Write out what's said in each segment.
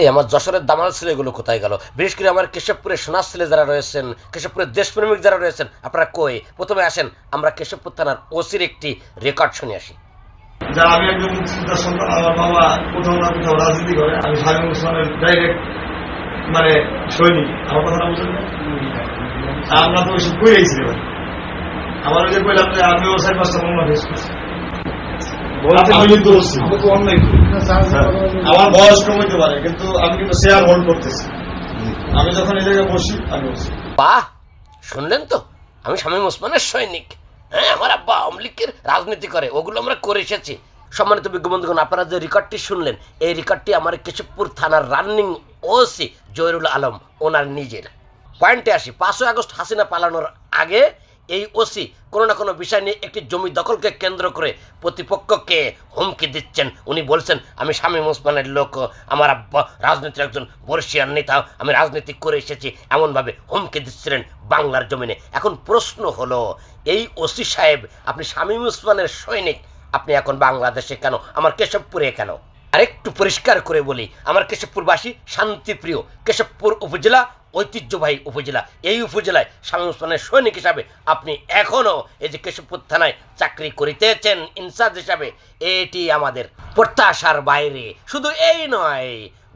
এই আমার যশোরের দামাল ছেলেগুলো কোথায় গেল? বিশেষ করে আমার কেশবপুরের সোনার ছেলে যারা রয়েছেন, কেশবপুরের দেশপ্রেমিক যারা রয়েছেন, আপনারা কই? প্রথমে আসেন, আমরা কেশবপুর থানার ওসির একটি রেকর্ড শুনে আসি। আমি একজন সন্তান বাবা কোথাও না কোথাও রাজনীতি করে, আমি ডাইরেক্ট মানে সৈনিক। আমার কথা বুঝলেন আমরা তো ওইসব আইছি এবার আমার ওই যে বললাম যে আমিও চার পাঁচটা মামলা ফেস করছি। আমার বয়স কম হইতে পারে কিন্তু আমি কিন্তু শেয়ার হোল্ড করতেছি। আমি যখন এই জায়গায় বসি আমি বসি। বাহ শুনলেন তো? আমি শামীম ওসমানের সৈনিক। হ্যাঁ আমার আব্বা আওয়ামী লীগের রাজনীতি করে ওগুলো আমরা করে এসেছি। সম্মানিত বিজ্ঞবন্ধুগণ আপনারা যে রেকর্ডটি শুনলেন এই রেকর্ডটি আমার কেশবপুর থানার রানিং ওসি জহিরুল আলম ওনার নিজের। পয়েন্টে আসি পাঁচই আগস্ট হাসিনা পালানোর আগে এই ওসি কোনো না কোনো বিষয় নিয়ে একটি জমি দখলকে কেন্দ্র করে প্রতিপক্ষকে হুমকি দিচ্ছেন। উনি বলছেন, আমি শামীম ওসমানের লোক, আমার আব্বা রাজনীতির একজন বর্ষিয়ান নেতা, আমি রাজনীতি করে এসেছি, এমনভাবে হুমকি দিচ্ছিলেন বাংলার জমিনে। এখন প্রশ্ন হলো, এই ওসি সাহেব, আপনি শামীম ওসমানের সৈনিক, আপনি এখন বাংলাদেশে কেন? আমার কেশবপুরে কেন? আরেকটু পরিষ্কার করে বলি, আমার কেশবপুরবাসী শান্তিপ্রিয়। কেশবপুর উপজেলা, ঐতিহ্যবাহী উপজেলা। এই উপজেলায় স্বামী সৈনিক হিসাবে আপনি এখনও এই যে কেশবপুর থানায় চাকরি করিতেছেন, ইনচার্জ হিসাবে, এটি আমাদের প্রত্যাশার বাইরে। শুধু এই নয়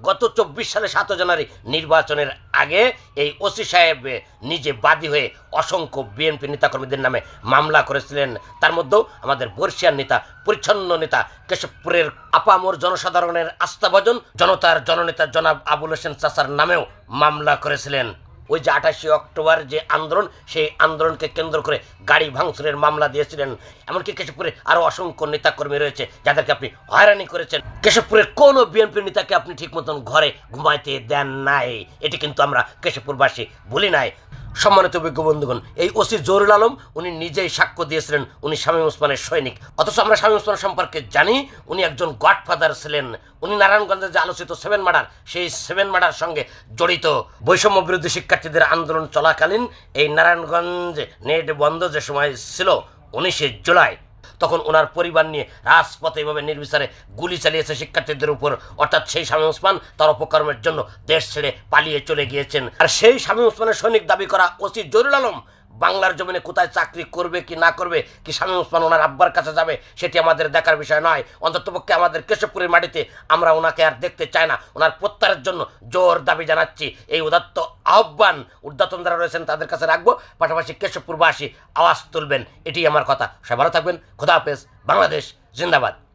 গত চব্বিশ সালে সাত জানুয়ারি নির্বাচনের আগে এই ওসি সাহেব নিজে বাদী হয়ে অসংখ্য বিএনপি নেতাকর্মীদের নামে মামলা করেছিলেন। তার মধ্যেও আমাদের বর্ষিয়ার নেতা, পরিচ্ছন্ন নেতা কেশবপুরের আপামর জনসাধারণের আস্থাভাজন জনতার জননেতা জনাব আবুল হোসেন চাচার নামেও মামলা করেছিলেন। ওই যে আঠাশে অক্টোবর যে আন্দোলন, সেই আন্দোলনকে কেন্দ্র করে গাড়ি ভাঙচুরের মামলা দিয়েছিলেন। এমনকি কেশবপুরে আরও অসংখ্য নেতাকর্মী রয়েছে, যাদেরকে আপনি হয়রানি করেছেন। কেশবপুরের কোনো বিএনপি নেতাকে আপনি ঠিক মতন ঘরে ঘুমাইতে দেন নাই। এটি কিন্তু আমরা কেশবপুরবাসী বলি নাই। সম্মানিত অভিজ্ঞ বন্ধুগণ, এই ওসি জহুরুল আলম, উনি নিজেই সাক্ষ্য দিয়েছিলেন, উনি স্বামী ওসমানের সৈনিক। অথচ আমরা স্বামী ওসমান সম্পর্কে জানি, উনি একজন গডফাদার ছিলেন। উনি নারায়ণগঞ্জে যে আলোচিত সেভেন মার্ডার, সেই সেভেন মার্ডার সঙ্গে জড়িত। বৈষম্য বিরোধী শিক্ষার্থীদের আন্দোলন চলাকালীন এই নারায়ণগঞ্জে নেট বন্ধ যে সময় ছিল, উনিশে জুলাই তখন ওনার পরিবার নিয়ে রাজপথে এভাবে নির্বিচারে গুলি চালিয়েছে শিক্ষার্থীদের উপর। অর্থাৎ সেই স্বামী ওসমান তার অপকর্মের জন্য দেশ ছেড়ে পালিয়ে চলে গিয়েছেন। আর সেই স্বামী ওসমানের সৈনিক দাবি করা ওসি জরুল আলম, বাংলার জমিনে কোথায় চাকরি করবে কি না করবে, কি স্বামী ওসমান ওনার আব্বার কাছে যাবে, সেটি আমাদের দেখার বিষয় নয়। অন্ততপক্ষে আমাদের কেশবপুরের মাটিতে আমরা ওনাকে আর দেখতে চাই না। ওনার প্রত্যাহারের জন্য জোর দাবি জানাচ্ছি। এই উদাত্ত আহ্বান উদ্যাতন যারা রয়েছেন তাদের কাছে রাখব। পাশাপাশি কেশবপুরবাসী আওয়াজ তুলবেন এটি আমার কথা। সবাই ভালো থাকবেন। খোদা হাফেজ। বাংলাদেশ, জিন্দাবাদ।